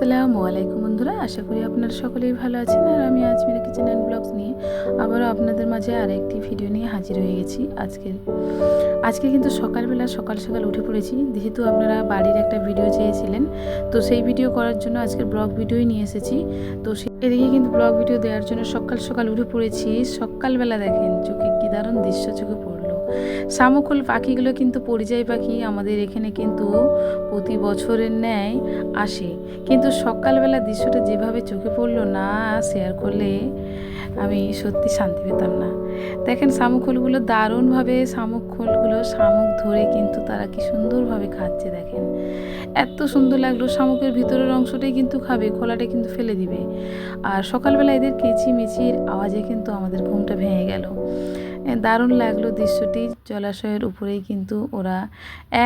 আসসালামু আলাইকুম বন্ধুরা, আশা করি আপনারা সকলেই ভালো আছেন। আর আমি আজমিরা কিচেন অ্যান্ড ব্লগস নিয়ে আবারও আপনাদের মাঝে আরেকটি ভিডিও নিয়ে হাজির হয়ে গেছি। আজকে আজকে কিন্তু সকালবেলা সকাল সকাল উঠে পড়েছি। যেহেতু আপনারা বাড়ির একটা ভিডিও চেয়েছিলেন, তো সেই ভিডিও করার জন্য আজকের ব্লগ ভিডিওই নিয়ে এসেছি। তো এদিকে কিন্তু ব্লগ ভিডিও দেওয়ার জন্য সকাল সকাল উঠে পড়েছি। সকালবেলা দেখেন, চোখে কী দারুণ দৃশ্য চোখে পড়ল শামুকল পাখিগুলো কিন্তু পরিযায়ী পাখি, আমাদের এখানে কিন্তু প্রতি বছরের ন্যায় আসে। কিন্তু সকালবেলা দৃশ্যটা যেভাবে চোখে পড়ল না শেয়ার করলে আমি সত্যি শান্তি পেতাম না। দেখেন শামুকখোলগুলো দারুণভাবে শামুকখোলগুলো শামুক ধরে কিন্তু তারা কি সুন্দরভাবে খাচ্ছে দেখেন। এত সুন্দর লাগল, শামুকের ভিতরের অংশটাই কিন্তু খাবে, খোলাটা কিন্তু ফেলে দিবে। আর সকালবেলা এদের কেচিমেচির আওয়াজে কিন্তু আমাদের ঘুমটা ভেঙে গেল। দারুণ লাগল দৃশ্যটি। জলাশয়ের উপরেই কিন্তু ওরা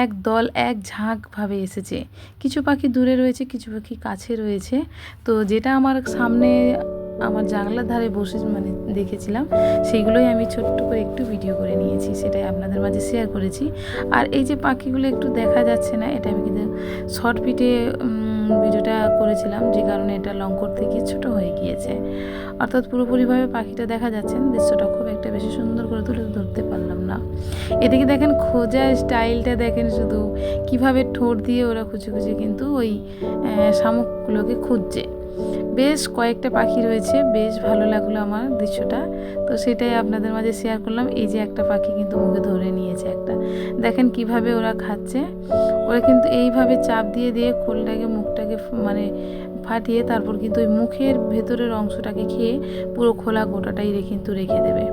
এক দল, এক ঝাঁকভাবে এসেছে। কিছু পাখি দূরে রয়েছে, কিছু পাখি কাছে রয়েছে। তো যেটা আমার সামনে আমার জানলার ধারে বসে মানে দেখেছিলাম সেইগুলোই আমি ছোট্ট করে একটু ভিডিও করে নিয়েছি, সেটাই আপনাদের মাঝে শেয়ার করেছি। আর এই যে পাখিগুলো একটু দেখা যাচ্ছে না, এটা আমি কিন্তু শর্ট পিটে ভিডিওটা করেছিলাম, যে কারণে এটা লং করতে গিয়ে ছোটো হয়ে গিয়েছে। অর্থাৎ পুরোপুরিভাবে পাখিটা দেখা যাচ্ছে, দৃশ্যটা খুব একটা বেশি সুন্দর করে তুলে ধরতে পারলাম না। এদিকে দেখেন খোঁজা স্টাইলটা দেখেন শুধু, কীভাবে ঠোঁট দিয়ে ওরা খুঁজে খুঁজে কিন্তু ওই শামুকগুলোকে খুঁজছে। বেশ কয়েকটা পাখি রয়েছে, বেশ ভালো লাগল আমার দৃশ্যটা। তো সেটাই আপনাদের মাঝে শেয়ার করলাম। এই যে একটা পাখি কিন্তু মুখে ধরে নিয়েছে একটা। দেখেন কীভাবে ওরা খাচ্ছে। ওরা কিন্তু এইভাবে চাপ দিয়ে দিয়ে খোলটাকে, মুখটাকে মানে ফাটিয়ে তারপর কিন্তু ওই মুখের ভেতরের অংশটাকে খেয়ে পুরো খোলা গোটাটাই কিন্তু রেখে দেবে।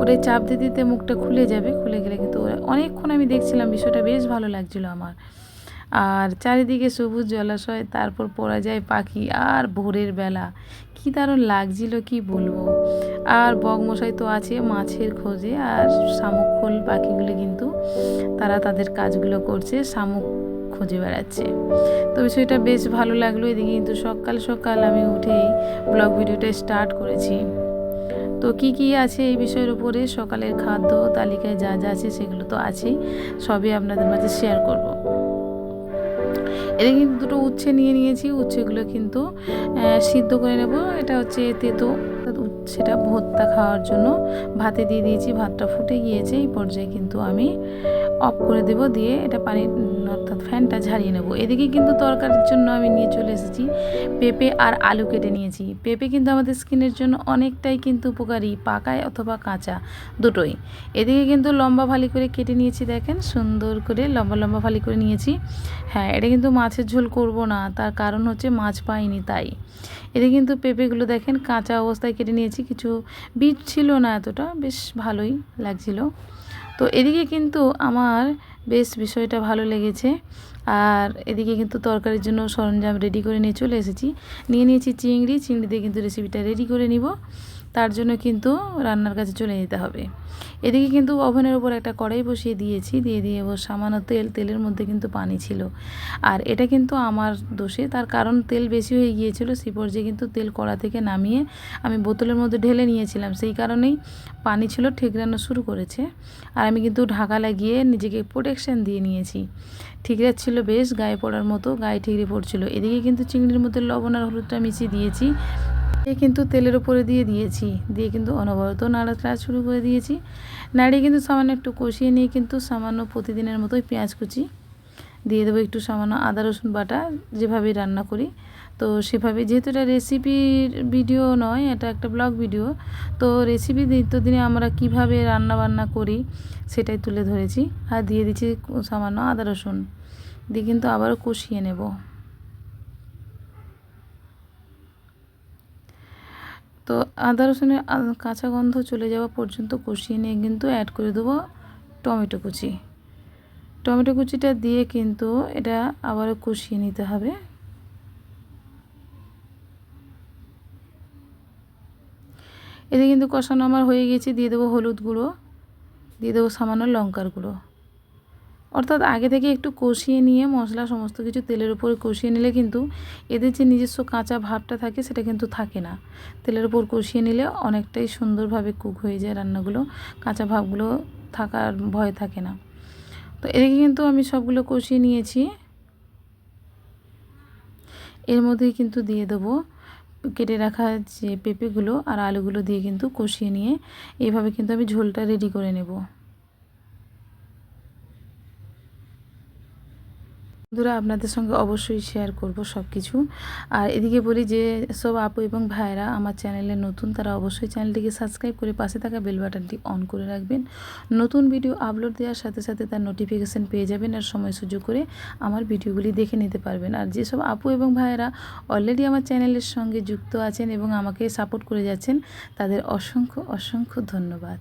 ওটাই চাপ দিতে দিতে মুখটা খুলে যাবে। খুলে গেলে কিন্তু ওরা অনেকক্ষণ আমি দেখছিলাম, বিষয়টা বেশ ভালো লাগছিল আমার। আর চারিদিকে সবুজ জলাশয়, তারপর পড়া যায় পাখি আর ভোরের বেলা। কি দারুণ লাগছিল, কি বলব? আর বগমশাই তো আছে মাছের খোঁজে, আর শামুক খোল পাখিগুলো কিন্তু তারা তাদের কাজগুলো করছে, শামুক খুঁজে বেড়াচ্ছে। তো বিষয়টা বেশ ভালো লাগল, এদিকে কিন্তু সকাল সকাল আমি উঠেই ব্লগ ভিডিওটা স্টার্ট করেছি। তো কি কি আছে এই বিষয়ের উপরে? সকালের খাদ্য তালিকায় যা যা আছে সেগুলো তো আছেই, সবই আপনাদের মাঝে শেয়ার করব। এদিকে কিন্তু দুটো উচ্ছে নিয়ে নিয়েছি। উচ্ছেগুলো কিন্তু সিদ্ধ করে নেব। এটা হচ্ছে তেতো। সেটা ভর্তা খাওয়ার জন্য ভাতে দিয়ে দিয়েছি। ভাতটা ফুটে গিয়েছে। এই পর্যায়ে কিন্তু আমি অফ করে দেব। দিয়ে এটা পানি অর্থাৎ ফ্যানটা ঝারিয়ে নেব। এদিকে কিন্তু তরকারির জন্য আমি নিয়ে চলে এসেছি পেঁপে আর আলু কেটে নিয়েছি। পেঁপে কিন্তু আমাদের স্কিনের জন্য অনেকটাই কিন্তু উপকারী, পাকায় অথবা কাঁচা, দুটোই। এদিকে কিন্তু লম্বা ফালি করে কেটে নিয়েছি, দেখেন? সুন্দর করে লম্বা লম্বা ফালি করে নিয়েছি। হ্যাঁ এটা কিন্তু মাছের ঝোল করব না, তার কারণ হচ্ছে মাছ পাইনি তাই। এদিকে কিন্তু পেঁপেগুলো দেখেন, কাঁচা অবস্থায় কেটে নিয়েছি। কিছু বিট ছিল না এতটা, বেশ ভালোই লাগছিল। তো এদিকে কিন্তু আমার বেশ বিষয়টা ভালো লেগেছে। আর এদিকে কিন্তু তরকারির জন্য সরঞ্জাম রেডি করে নিয়ে চলে এসেছি। নিয়ে নিয়েছি চিংড়ি চিংড়ি দিয়ে কিন্তু রেসিপিটা রেডি করে নিব। তার জন্য কিন্তু রান্নার কাছে চলে যেতে হবে। এদিকে কিন্তু ওভেনের উপর একটা কড়াই বসিয়ে দিয়েছি, দিয়ে দিয়ে ও সামান্য তেল, তেলের মধ্যে কিন্তু পানি ছিল। আর এটা কিন্তু আমার দোষে, তার কারণ তেল বেশি হয়ে গিয়েছিল সেই পর্যায়ে কিন্তু তেল কড়া থেকে নামিয়ে আমি বোতলের মধ্যে ঢেলে নিয়েছিলাম। সেই কারণেই পানি ছিল, ঠিকরানো শুরু করেছে। আর আমি কিন্তু ঢাকা লাগিয়ে নিজেকে প্রোটেকশন দিয়ে নিয়েছি। ছিল বেশ, গায়ে পড়ার মতো, গায়ে ঠিকরে পড়ছিল। এদিকে কিন্তু চিংড়ির মধ্যে লবণ আর হলুদটা মিশিয়ে দিয়েছি। এ কিন্তু তেলের উপরে দিয়ে দিয়েছি। দিয়ে কিন্তু অনবরত নাড়াচাড়া শুরু করে দিয়েছি। নাড়িয়ে কিন্তু সামান্য একটু কষিয়ে নিয়ে কিন্তু সামান্য প্রতিদিনের মতোই পেঁয়াজ কুচি দিয়ে দেবো একটু সামান্য আদা, রসুন বাটা যেভাবে রান্না করি। তো সেভাবে যেহেতু এটা রেসিপির ভিডিও নয়, এটা একটা ব্লগ ভিডিও, তো রেসিপি নিত্যদিনে আমরা কীভাবে রান্না বান্না করি সেটাই তুলে ধরেছি। আর দিয়ে দিচ্ছি সামান্য আদা, রসুন। দিয়ে কিন্তু আবারও কষিয়ে নেব। তো আদা রসুনের কাঁচা গন্ধ চলে যাওয়া পর্যন্ত কষিয়ে নিয়ে কিন্তু অ্যাড করে দেবো টমেটো কুচি। টমেটো কুচিটা দিয়ে কিন্তু এটা আবারও কষিয়ে নিতে হবে। এতে কিন্তু কষানো আমার হয়ে গেছে। দিয়ে দেবো হলুদ গুঁড়ো, দিয়ে দেবো সামান্য লঙ্কার গুঁড়ো। অর্থাৎ আগে থেকে একটু কষিয়ে নিয়ে মশলা সমস্ত কিছু তেলের উপরে কষিয়ে নিলে কিন্তু এদের যে নিজস্ব কাঁচা ভাবটা থাকে সেটা কিন্তু থাকে না। তেলের উপর কষিয়ে নিলে অনেকটাই সুন্দরভাবে কুক হয়ে যায় রান্নাগুলো। কাঁচা ভাবগুলো থাকার ভয় থাকে না। তো এদিকে কিন্তু আমি সবগুলো কষিয়ে নিয়েছি। এর মধ্যেই কিন্তু দিয়ে দেবো কেটে রাখা যে পেঁপেগুলো আর আলুগুলো দিয়ে কিন্তু কষিয়ে নিয়ে এইভাবে কিন্তু আমি ঝোলটা রেডি করে নেব। বন্ধুরা, আপনাদের সঙ্গে অবশ্যই শেয়ার করব সব কিছু আর এদিকে বলি যে, সব আপু এবং ভাইরা আমার চ্যানেলে নতুন, তারা অবশ্যই চ্যানেলটিকে সাবস্ক্রাইব করে পাশে থাকা বেল বাটনটি অন করে রাখবেন। নতুন ভিডিও আপলোড দেওয়ার সাথে সাথে তার নোটিফিকেশান পেয়ে যাবেন আর সময় সুযোগ করে আমার ভিডিওগুলি দেখে নিতে পারবেন। আর যেসব আপু এবং ভাইয়েরা অলরেডি আমার চ্যানেলের সঙ্গে যুক্ত আছেন এবং আমাকে সাপোর্ট করে যাচ্ছেন, তাদের অসংখ্য অসংখ্য ধন্যবাদ।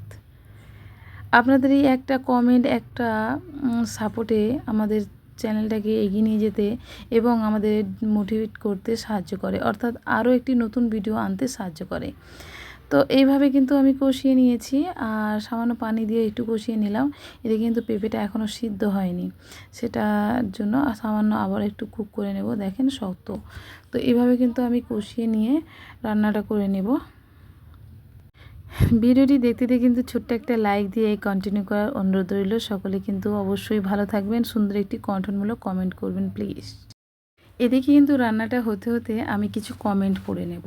আপনাদের এই একটা কমেন্ট একটা সাপোর্টে আমাদের চ্যানেলটাকে এগিয়ে নিয়ে যেতে এবং আমাদের মোটিভেট করতে সাহায্য করে, অর্থাৎ আরও একটি নতুন ভিডিও আনতে সাহায্য করে। তো এইভাবে কিন্তু আমি কষিয়ে নিয়েছি, আর সামান্য পানি দিয়ে একটু কষিয়ে নিলাম। এতে কিন্তু পেঁপেটা এখনও সিদ্ধ হয়নি। সেটার জন্য সামান্য আবার একটু কুক করে নেব, দেখেন শক্ত। তো এইভাবে কিন্তু আমি কষিয়ে নিয়ে রান্নাটা করে নেব। ভিডিওটি দেখতে দেখতে কিন্তু ছোট্ট একটা লাইক দিয়ে এই কন্টিনিউ করার অনুরোধ রইল। সকলে কিন্তু অবশ্যই ভালো থাকবেন, সুন্দর একটি কন্ঠনমূলক কমেন্ট করবেন প্লিজ এদিকে কিন্তু রান্নাটা হতে হতে আমি কিছু কমেন্ট পড়ে নেব।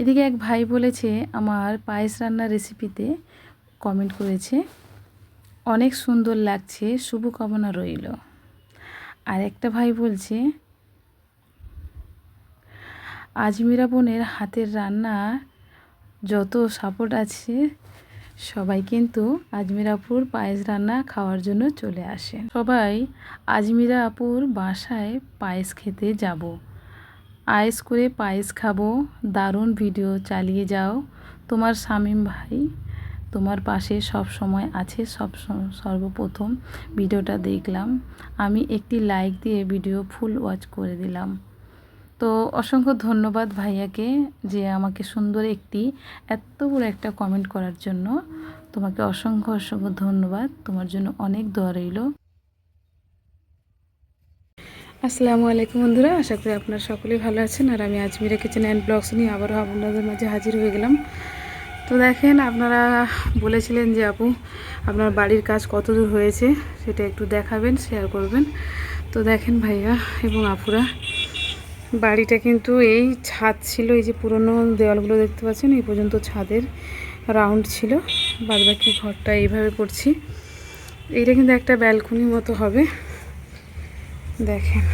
এদিকে এক ভাই বলেছে, আমার পায়েস রান্নার রেসিপিতে কমেন্ট করেছে, অনেক সুন্দর লাগছে, শুভকামনা রইল। আর একটা ভাই বলছে, আজমিরা বোনের হাতের রান্না যত সাপোর্ট আছে, সবাই কিন্তু আজমিরাপুর পায়েস রান্না খাওয়ার জন্য চলে আসে সবাই আজমিরা আপুর বাসায় পায়েস খেতে যাব। আয়েস করে পায়েস খাব, দারুণ ভিডিও চালিয়ে যাও। তোমার শামীম ভাই তোমার পাশে সব সময় আছে, সব সর্বপ্রথম ভিডিওটা দেখলাম। আমি একটি লাইক দিয়ে ভিডিও ফুল ওয়াচ করে দিলাম। তো অসংখ্য ধন্যবাদ ভাইয়াকে যে আমাকে সুন্দর একটি, এত বড় একটা কমেন্ট করার জন্য। তোমাকে অসংখ্য অসংখ্য ধন্যবাদ। তোমার জন্য অনেক দোয়া রইল। আসসালামু আলাইকুম বন্ধুরা, আশা করি আপনারা সকলেই ভালো আছেন। আর আমি আজমিরা কিচেন অ্যান্ড ব্লগস নিয়ে আবারও আপনাদের মাঝে হাজির হয়ে গেলাম। তো দেখেন, আপনারা বলেছিলেন যে আপু, আপনার বাড়ির কাজ কত দূর হয়েছে, সেটা একটু দেখাবেন শেয়ার করবেন। তো দেখেন ভাইয়া এবং আপুরা বাড়িটা কিন্তু এই ছাদ ছিল, এই যে পুরনো দেওয়ালগুলো দেখতে পাচ্ছেন, এই পর্যন্ত ছাদের রাউন্ড ছিল। বাদ বাকি ঘরটা এইভাবে করছি। এইটা কিন্তু একটা ব্যালকনি মতো হবে। দেখেন।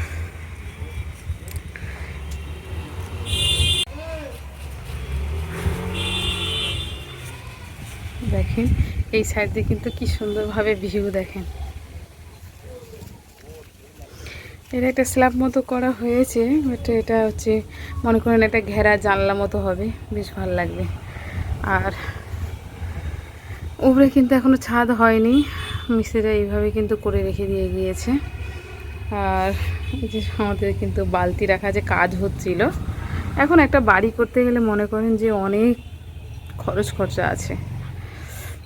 দেখেন, এই সাইড দিয়ে কিন্তু কি সুন্দরভাবে ভিউ দেখেন। এটা একটা স্ল্যাব মতো করা হয়েছে বাট এটা হচ্ছে, মনে করেন একটা ঘেরা জানলা মতো হবে, বেশ ভালো লাগবে। আর উপরে কিন্তু এখনও ছাদ হয়নি মিস্ত্রিরা এইভাবে কিন্তু করে রেখে দিয়ে গিয়েছে। আর এই যে আমাদের কিন্তু বালতি রাখা যে কাজ হচ্ছিল। এখন একটা বাড়ি করতে গেলে মনে করেন যে অনেক খরচ খরচা আছে।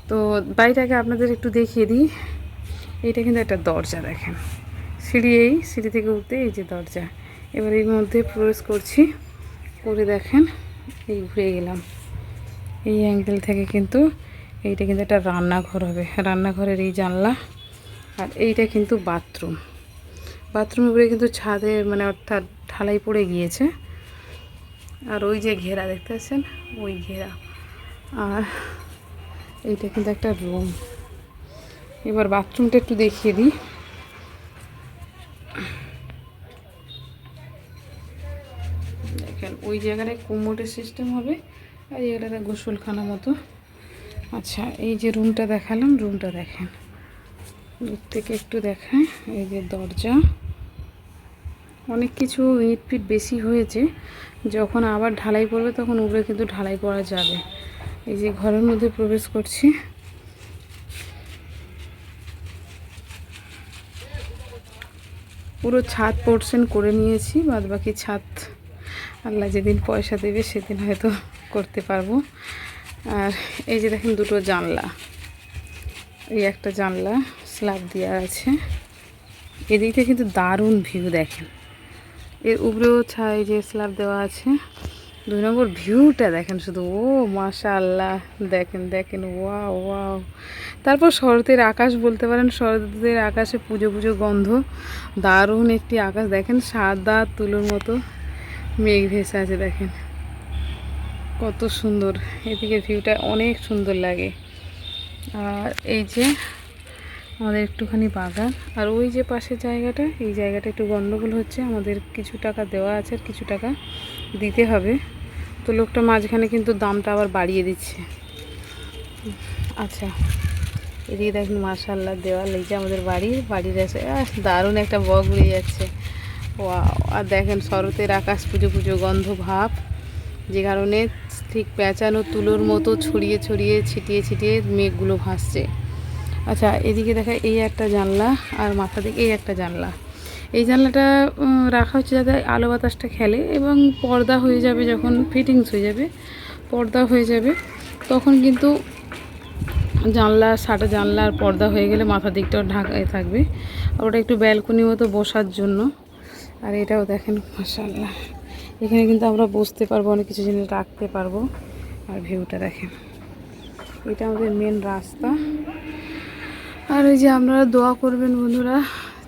তো বাড়িটাকে আপনাদের একটু দেখিয়ে দিই। এটা কিন্তু একটা দরজা দেখেন। সিঁড়ি এই, সিঁড়ি থেকে উঠতে এই যে দরজা। এবার এর মধ্যে প্রবেশ করছি, করে দেখেন, এই ঘুরে গেলাম। এই অ্যাঙ্গেল থেকে কিন্তু এইটা কিন্তু একটা রান্নাঘর হবে। রান্নাঘরের এই জানলা আর এইটা কিন্তু বাথরুম বাথরুম উপরে কিন্তু ছাদে মানে অর্থাৎ ঢালাই পড়ে গিয়েছে। আর ওই যে ঘেরা, দেখতে পাচ্ছেন? ওই ঘেরা। আর এইটা কিন্তু একটা রুম এবার বাথরুমটা একটু দেখিয়ে দিই। দেখেন, ওই জায়গাটায় কুমোটের সিস্টেম হবে আর এই জায়গাটা গোসলখানা মতো। আচ্ছা এই যে রুমটা দেখালাম রুমটা দেখেন। দূর থেকে একটু দেখায়, এই যে দরজা। অনেক কিছু ইট ফিট বেশি হয়েছে, যখন আবার ঢালাই পড়বে তখন উপরে কিন্তু ঢালাই করা যাবে। এই যে ঘরের মধ্যে প্রবেশ করছি। পুরো ছাদ পোর্শন করে নিয়েছি বাদ বাকি ছাদ আল্লাহ যেদিন পয়সা দেবে সেদিন হয়তো করতে পারব। আর এই যে দেখেন দুটো জানলা। এই একটা জানলা স্ল্যাব দেওয়া আছে। এদিকটা কিন্তু দারুণ ভিউ দেখেন। এর উপরেও ছায় যে স্ল্যাব দেওয়া আছে, দুই নম্বর ভিউটা দেখেন শুধু, ও মাশা আল্লাহ দেখেন দেখেন ওয়া ওয়াও। তারপর শরতের আকাশ বলতে পারেন, শরতের আকাশে পুজো পুজো গন্ধ। দারুণ একটি আকাশ, দেখেন সাদা তুলোর মতো। মেঘ ভেসে আছে দেখেন। কত সুন্দর। এদিকে ভিউটা অনেক সুন্দর লাগে। আর এই যে আমাদের একটুখানি বাগান, আর ওই যে পাশের জায়গাটা, এই জায়গাটা একটু গন্ডগোল হচ্ছে। আমাদের কিছু টাকা দেওয়া আছে আর কিছু টাকা দিতে হবে। তো লোকটা মাঝখানে কিন্তু দামটা আবার বাড়িয়ে দিচ্ছে। আচ্ছা এদিকে দেখুন মার্শাল্লাহ দেওয়াল, এই যে আমাদের বাড়ি বাড়ির আছে। দারুণ একটা বগ উড়ে যাচ্ছে। ওয়াও আর দেখেন শরতের আকাশ পুজো পুজো গন্ধ ভাব যে কারণে ঠিক পেঁচানো তুলোর মতো ছড়িয়ে ছড়িয়ে ছিটিয়ে ছিটিয়ে মেঘগুলো ভাসছে। আচ্ছা এদিকে দেখা এই একটা জানলা আর মাথা দিকে এই একটা জানলা। এই জানলাটা রাখা হচ্ছে যাতে আলো বাতাসটা খেলে এবং পর্দা হয়ে যাবে যখন ফিটিংস হয়ে যাবে, পর্দা হয়ে যাবে। তখন কিন্তু জানলা সাটা জানলা আর পর্দা হয়ে গেলে মাথা দিকটাও ঢাকায় থাকবে। আর ওটা একটু ব্যালকনি মতো বসার জন্য। আর এটাও দেখেন মাসাল্লাহ এখানে কিন্তু আমরা বসতে পারব, অনেক কিছু জিনিস রাখতে পারব। আর ভিউটা দেখেন, এটা আমাদের মেন রাস্তা। আর ওই যে আপনারা দোয়া করবেন বন্ধুরা,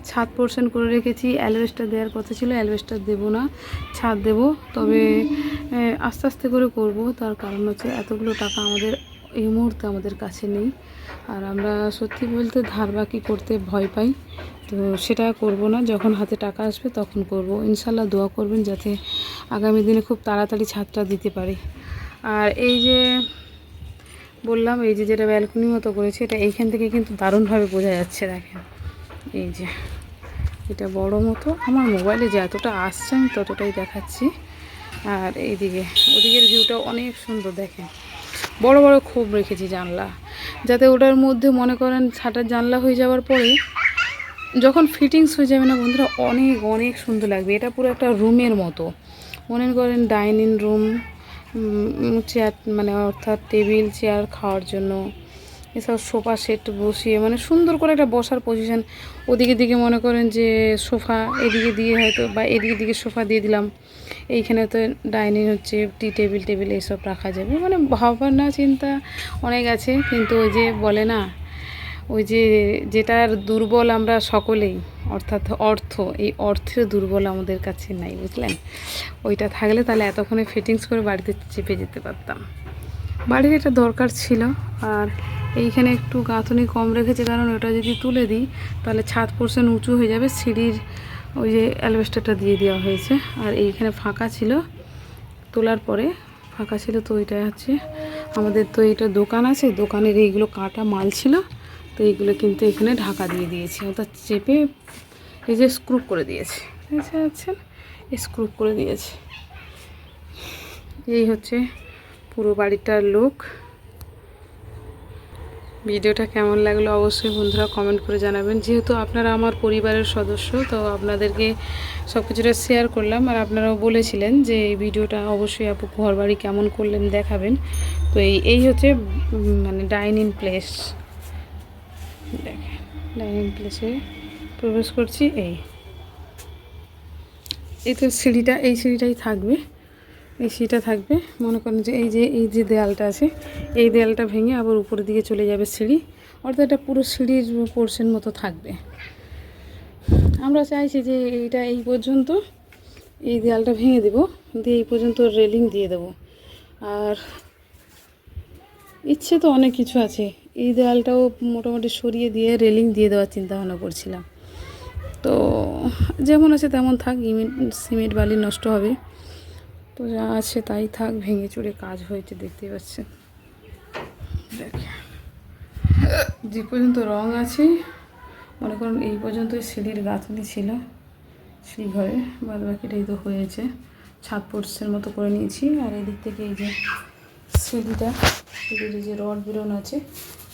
ছাদ পোর্শন করে রেখেছি। অ্যালবেস্টার দেওয়ার কথা ছিল অ্যালবেস্টার দেবো না, ছাদ দেব। তবে আস্তে আস্তে করে করব। তার কারণ হচ্ছে এতগুলো টাকা আমাদের, এই মুহূর্তে আমাদের কাছে নেই। আর আমরা সত্যি বলতে ধার বাকি করতে ভয় পাই। তো সেটা করব না, যখন হাতে টাকা আসবে তখন করব। ইনশাল্লাহ দোয়া করবেন যাতে আগামী দিনে খুব তাড়াতাড়ি ছাদটা দিতে পারি। আর এই যে বললাম, এই যে যেটা ব্যালকনি মতো করেছে, এটা এইখান থেকে কিন্তু দারুণভাবে বোঝা যাচ্ছে, দেখেন। এই যে এটা বড় মতো। আমার মোবাইলে যে এতটা আসছে, আমি ততটাই দেখাচ্ছি। আর এইদিকে, ওদিকের ভিউটা অনেক সুন্দর, দেখেন। বড় বড় খোপ রেখেছি জানলা। যাতে ওটার মধ্যে মনে করেন ছাটার জানলা হয়ে যাওয়ার পরে যখন ফিটিংস হয়ে যাবে না, বন্ধুরা, অনেক অনেক সুন্দর লাগবে। এটা পুরো একটা রুমের মতো। মনে করেন ডাইনিং রুম চেয়ার মানে অর্থাৎ টেবিল চেয়ার খাওয়ার জন্য। এসব সোফা সেট বসিয়ে মানে সুন্দর করে একটা বসার পজিশন ওদিকে দিকে মনে করেন যে সোফা এদিকে দিয়ে হয়তো বা এদিকে দিকে সোফা দিয়ে দিলাম। এইখানে তো ডাইনিং হচ্ছে, টি টেবিল টেবিল এইসব রাখা যাবে। মানে ভাবনা, চিন্তা অনেক আছে, কিন্তু ওই যে বলে না, ওই যে যেটার দুর্বল আমরা সকলেই, অর্থাৎ অর্থ, এই অর্থের দুর্বল আমাদের কাছে নাই, বুঝলেন? ওইটা থাকলে তাহলে এতক্ষণে ফিটিংস করে বাড়িতে চেপে যেতে পারতাম। বাড়ির এটা দরকার ছিল, আর এইখানে একটু গাঁথনি কম রেখেছে, কারণ ওটা যদি তুলে দিই, তাহলে ছাদ পোর্শন উঁচু হয়ে যাবে, সিঁড়ির ওই যে অ্যালবেস্টারটা দিয়ে দেওয়া হয়েছে। আর এইখানে ফাঁকা ছিল। তোলার পরে ফাঁকা ছিল তো এটা হচ্ছে আমাদের তো এটা দোকান আছে। দোকানের এইগুলো কাটা মাল ছিল। তো এইগুলো কিন্তু এখানে ঢাকা দিয়ে দিয়েছি। অর্থাৎ চেপে এই যে স্ক্রুপ করে দিয়েছে। বুঝতে পারছেন স্ক্রুপ করে দিয়েছে। এই হচ্ছে পুরো বাড়িটার লোক ভিডিওটা কেমন লাগল অবশ্যই বন্ধুরা কমেন্ট করে জানাবেন। যেহেতু আপনারা আমার পরিবারের সদস্য, তো আপনাদেরকে সব কিছুটা শেয়ার করলাম। আর আপনারাও বলেছিলেন যে এই ভিডিওটা অবশ্যই আপু ঘর বাড়ি কেমন করলেন দেখাবেন। তো এই এই হচ্ছে মানে ডাইনিং প্লেস দেখেন ডাইনিং প্লেসে প্রবেশ করছি, এই। এই তো সিঁড়িটা, এই সিঁড়িটাই থাকবে। এই সিটা থাকবে। মনে করেন যে এই যে এই যে দেয়ালটা আছে, এই দেয়ালটা ভেঙে আবার উপরের দিকে চলে যাবে সিঁড়ি। অর্থাৎ এটা পুরো সিঁড়ির পোর্শন মতো থাকবে। আমরা চাইছি যে এইটা এই পর্যন্ত এই দেয়ালটা ভেঙে দেব, দিয়ে এই পর্যন্ত রেলিং দিয়ে দেব। আর ইচ্ছে তো অনেক কিছু আছে। এই দেয়ালটাও মোটামুটি সরিয়ে দিয়ে রেলিং দিয়ে দেওয়ার চিন্তা ভাবনা করছিলাম। তো যেমন আছে তেমন থাক সিমেন্ট বালি নষ্ট হবে। তো যা আছে তাই থাক, ভেঙে চুরে কাজ হয়েছে দেখতে পাচ্ছেন। যে পর্যন্ত রং আছে, মনে করুন এই পর্যন্ত সিঁড়ির গাঁথনি ছিল, সেই ঘরে। বাদ বাকিটাই তো হয়েছে। ছাদ পোর্সের মতো করে নিয়েছি। আর এদিক থেকে এই যে সিঁড়িটা, সিঁড়ির যে রড বেরোনো আছে,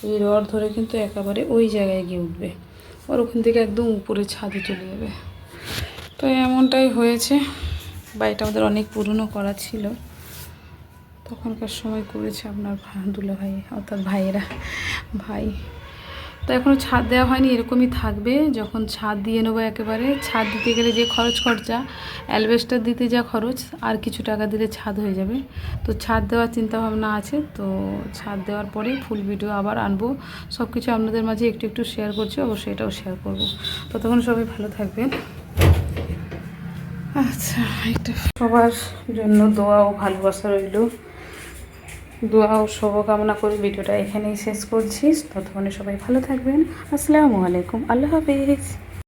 এই রড ধরে কিন্তু একেবারে ওই জায়গায় গিয়ে উঠবে। আর ওখান থেকে একদম উপরে ছাদে চলে যাবে। তো এমনটাই হয়েছে। বাড়িটা আমাদের অনেক পুরনো করা ছিল। তখনকার সময় করেছে আপনার দুলা ভাই অর্থাৎ ভাইয়েরা, ভাই। তো এখনও ছাদ দেওয়া হয়নি, এরকমই থাকবে। যখন ছাদ দিয়ে নেব একেবারে ছাদ দিতে গেলে যে খরচ খরচা অ্যালবেস্টার দিতে যা খরচ, আর কিছু টাকা দিলে ছাদ হয়ে যাবে। তো ছাদ দেওয়ার চিন্তা ভাবনা আছে, তো ছাদ দেওয়ার পরে ফুল ভিডিও আবার আনব। সব কিছু আপনাদের মাঝে একটু একটু শেয়ার করছি, অবশ্যই এটাও শেয়ার করব। ততক্ষণ সবাই ভালো থাকবেন। আচ্ছা একটা সবার জন্য দোয়া ও ভালোবাসা রইল। দোয়া ও শুভকামনা করে ভিডিওটা এখানেই শেষ করছি। ততক্ষণে সবাই ভালো থাকবেন। আসসালামু আলাইকুম। আল্লাহ হাফিজ।